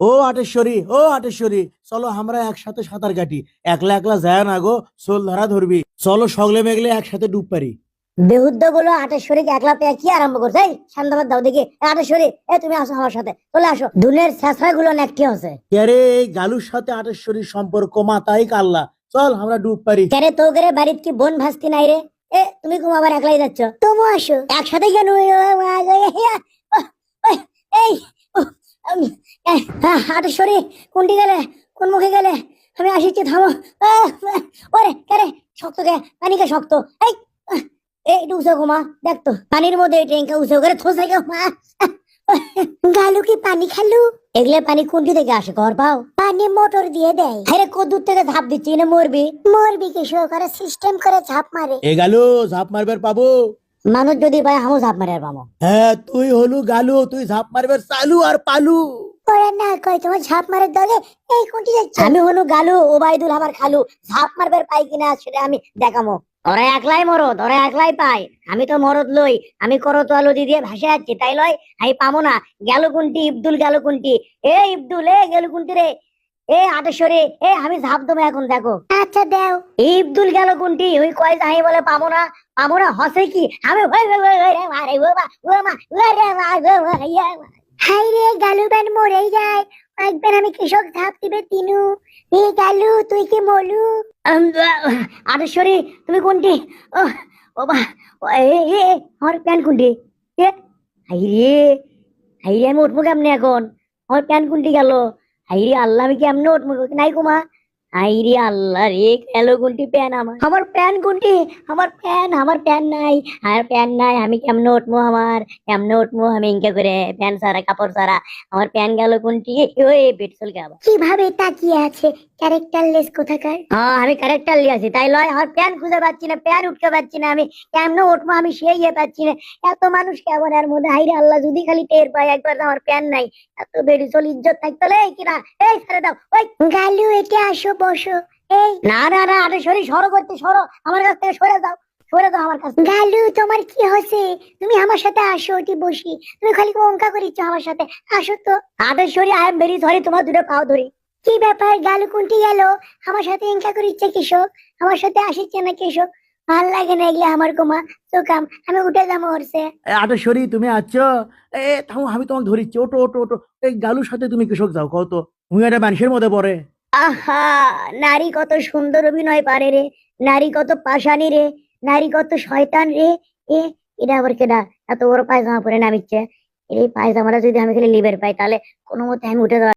ও আটেশ্বরী ও আটেশ্বরী চলো আমরা একসাথে সাঁতার কাটি। একলা একলা যায় না গো সোল ধরা ধরবি। চলো সগলে মেগলে একসাথে ডুব পারি। বেহুদ্দগুলো আটেশ্বরীকে একলা পেয়ে কি আরম্ভ করছে? এই শান্তাবাদ দাও দেখি। আটেশ্বরী এ তুমি আসো আমার সাথে। চলে আসো। দুনেরগুলো হচ্ছে? আরে এই গালুর সাথে আটেশ্বরীর সম্পর্ক মাতাই কাল্লা। চল আমরা ডুব পারি। কেরে তো করে বাড়িত কি বোন ভাস্তি নাই রে? এ তুমি কুমা আবার একলাই যাচ্ছ? তুমি আসো। একসাথে কেন? আটেশ্বরী কোনটি গেলে? কোন মুখে গেলে? আমি আসিছি থামো। ওরে কেরে শক্ত কে? পানিকে শক্ত। এই আহ, এই একটু উঁচু ঘুমা দেখ তো। পানির মধ্যে এই ট্রেনকে উঁচু করে থোস রেখে গালু কি পানি খালু? এগুলো পানি কোনটি থেকে আসে ঘর পাও? পানি মোটর দিয়ে দেয়। আরে কদূর থেকে ঝাঁপ দিচ্ছি না মরবি। মরবি কি? শো করে সিস্টেম করে ঝাঁপ মারে। এ গালু ঝাঁপ মারবার পাবো? মানুষ যদি পায় হামও ঝাঁপ মারে আর পাবো। হ্যাঁ তুই হলু গালু তুই ঝাঁপ মারবার চালু আর পালু। ওরে না কই তোমার ঝাঁপ মারে দলে এই কোনটি যাচ্ছে আমি হনু গালু ওবাইদুল আমার খালু ঝাঁপ মারবার পাই কিনা সেটা আমি দেখামো ওরা একলাই মরদ ওরা একলাই পাই আমি তো মরদ লই আমি করতো আলু দিয়ে ভাসে যাচ্ছি তাই লয় আমি পামো না গেল কোনটি ইবদুল গেল কোনটি এ ইবদুল এ গেল কোনটি রে এ আটেশ্বরে এ আমি ঝাঁপ দেবো এখন দেখো আচ্ছা দেও ইবদুল গেল কোনটি ওই কয় যাই বলে পাবো না পাবো না হসে কি আমি হাই রে গালু ব্যান যায়। একবার আমি কৃষক ধাপ দিবে তিনু। হে গালু, তুই কি মলু? আটেশ্বরী তুমি কোনটি? ও ও, এ এ প্যান কোনটি? এ হাই রে হাই রে আমি উঠবো কেমনে এখন? আমার প্যান কোনটি গেল? হাই রে আল্লাহ আমি কেমনে উঠবো? নাই কুমা। হাই রে আল্লাহ রে গেল কোনটি প্যান আমার। আমার প্যান কোনটি আমার প্যান আমার প্যান নাই। আর প্যান নাই আমি কেমনে উঠবো আমার? কেমনে উঠবো আমি ইনকে করে? প্যান সারা কাপড় সারা আমার প্যান গেল কোনটি ওই কে আবার কীভাবে তাকিয়ে আছে? ক্যারেক্টারলেস কোথাকার? হ্যাঁ আমি ক্যারেক্টার লিয়ে আছি তাই লয় আমার প্যান খুঁজে পাচ্ছি না প্যান উঠতে পাচ্ছি না আমি কেমনে উঠবো আমি সেই ইয়ে পাচ্ছি না এত মানুষ কেমন এর মধ্যে হাইরে আল্লাহ যদি খালি টের পায় একবার আমার প্যান নাই এত বেড়ি চল ইজ্জত থাকতো এই কিনা এই ছেড়ে দাও ওই। গালু এটা আসো বসো এই। না না না আরে সরি সরো করতে সরো আমার কাছ থেকে সরে দাও সরে দাও আমার কাছে গালু তোমার কি হয়েছে? তুমি আমার সাথে আসো ওটি বসি তুমি খালি অঙ্কা করিচ্ছ আমার সাথে আসো তো। আদের sorry I am very sorry তোমার দুটো পাও ধরি। কি ব্যাপার? গালু কোনটি গেল? আমার সাথে এঙ্কা করিচ্ছে কৃষক? আমার সাথে আসিচ্ছে না কৃষক? ভালো লাগে না এগুলো আমার কোমা। তো কাম আমি উঠে যাব ওরসে এ, আটেশ্বরী তুমি আছো? এ থামো আমি তোমাকে ধরিচ্ছি। ওটো ওটো ওটো এই গালুর সাথে তুমি কৃষক যাও কত তুমি একটা মানুষের মধ্যে পড়ে। আহা নারী কত সুন্দর অভিনয় পারে রে। নারী কত পাশানি রে। নারী কত শয়তান রে। এ এটা আবার কেডা? এত বড় পায়জামা পরে নামিচ্ছে। এই পায়জামাটা যদি আমি খালি লিবের পাই তাহলে কোনো মতে আমি উঠে যাওয়া